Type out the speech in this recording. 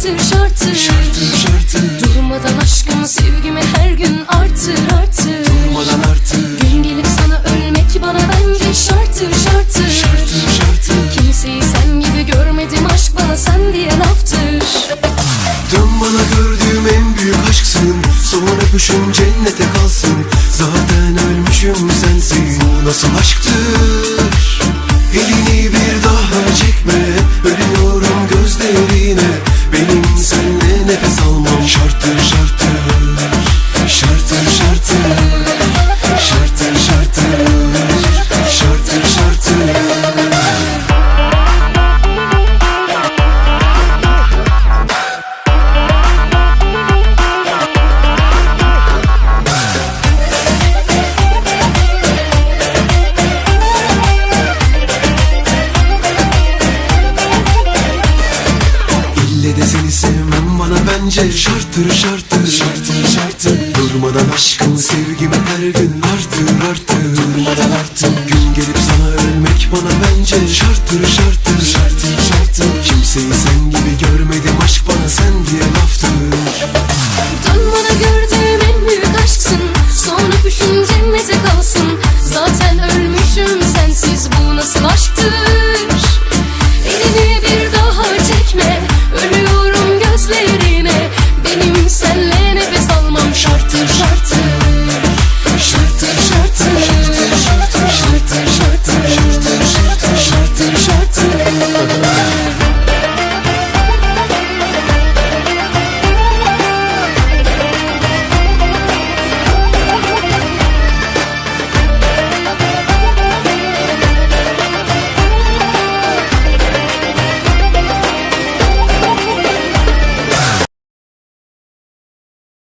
şarttır şarttır, şarttır, şarttır. Durmadan aşkımı sevgimi her gün artır artır. Durmadan artır. Gün gelip sana ölmek bana bence şarttır şarttır, şarttır, şarttır. Kimseyi sen gibi görmedim aşk bana sen diye laftır. Dön bana gördüğüm en büyük aşksın. Son öpüşüm cennete kalsın. Zaten ölmüşüm sensin. Bu nasıl aşktır? Elini bir Baby, bence Şarttır şarttır. Şarttır şarttır. Durmadan aşkın sevgimi her gün artır artır. Durmadan artır Gün gelip sana ölmek bana bence Şarttır şarttır. Şarttır şarttır. Kimseyi sen